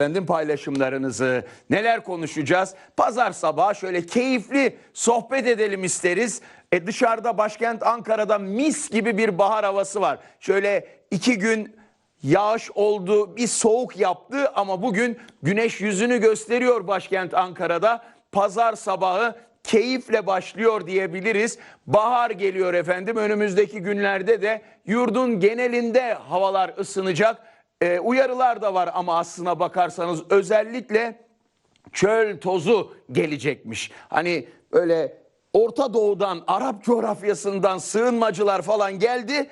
Efendim paylaşımlarınızı neler konuşacağız? Pazar sabahı şöyle keyifli sohbet edelim isteriz. E dışarıda başkent Ankara'da mis gibi bir bahar havası var. Şöyle iki gün yağış oldu, bir soğuk yaptı ama bugün güneş yüzünü gösteriyor başkent Ankara'da. Pazar sabahı keyifle başlıyor diyebiliriz. Bahar geliyor efendim. Önümüzdeki günlerde de yurdun genelinde havalar ısınacak. Ee, uyarılar da var ama aslına bakarsanız özellikle çöl tozu gelecekmiş. Hani böyle Orta Doğu'dan, Arap coğrafyasından sığınmacılar falan geldi.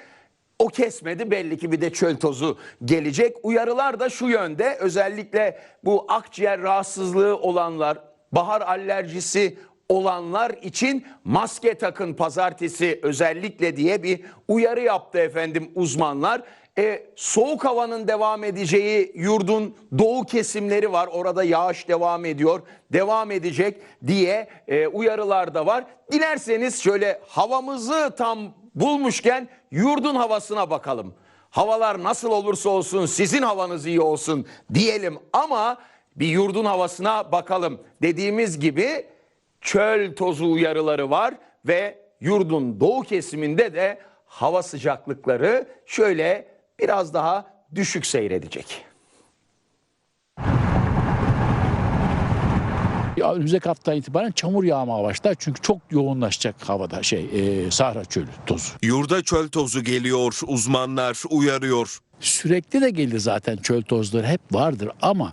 O kesmedi belli ki bir de çöl tozu gelecek. Uyarılar da şu yönde özellikle bu akciğer rahatsızlığı olanlar, bahar alerjisi olanlar için maske takın pazartesi özellikle diye bir uyarı yaptı efendim uzmanlar. E, soğuk havanın devam edeceği yurdun doğu kesimleri var. Orada yağış devam ediyor, devam edecek diye e, uyarılar da var. Dilerseniz şöyle havamızı tam bulmuşken yurdun havasına bakalım. Havalar nasıl olursa olsun sizin havanız iyi olsun diyelim ama bir yurdun havasına bakalım. Dediğimiz gibi çöl tozu uyarıları var ve yurdun doğu kesiminde de hava sıcaklıkları şöyle biraz daha düşük seyredecek. Ya önümüzdeki haftadan itibaren çamur yağmaya başlar. Çünkü çok yoğunlaşacak havada şey e, Sahra çölü tozu. Yurda çöl tozu geliyor, uzmanlar uyarıyor. Sürekli de gelir zaten çöl tozları hep vardır ama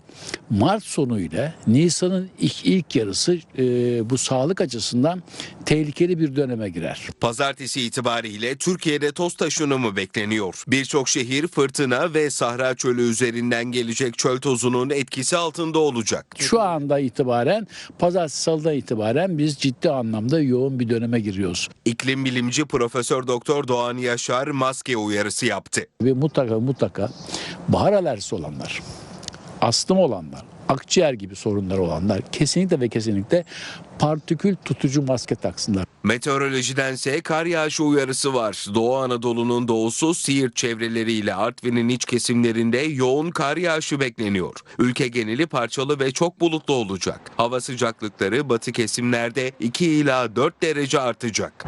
Mart sonu ile Nisan'ın ilk, ilk yarısı e, bu sağlık açısından tehlikeli bir döneme girer. Pazartesi itibariyle Türkiye'de toz taşınımı bekleniyor. Birçok şehir fırtına ve Sahra çölü üzerinden gelecek çöl tozunun etkisi altında olacak. Şu anda itibaren pazartesi salıdan itibaren biz ciddi anlamda yoğun bir döneme giriyoruz. İklim bilimci Profesör Doktor Doğan Yaşar maske uyarısı yaptı. Ve mutlaka mutlaka bahar alerjisi olanlar, astım olanlar, akciğer gibi sorunları olanlar kesinlikle ve kesinlikle partikül tutucu maske taksınlar. Meteorolojidense kar yağışı uyarısı var. Doğu Anadolu'nun doğusu Siirt çevreleriyle Artvin'in iç kesimlerinde yoğun kar yağışı bekleniyor. Ülke geneli parçalı ve çok bulutlu olacak. Hava sıcaklıkları batı kesimlerde 2 ila 4 derece artacak.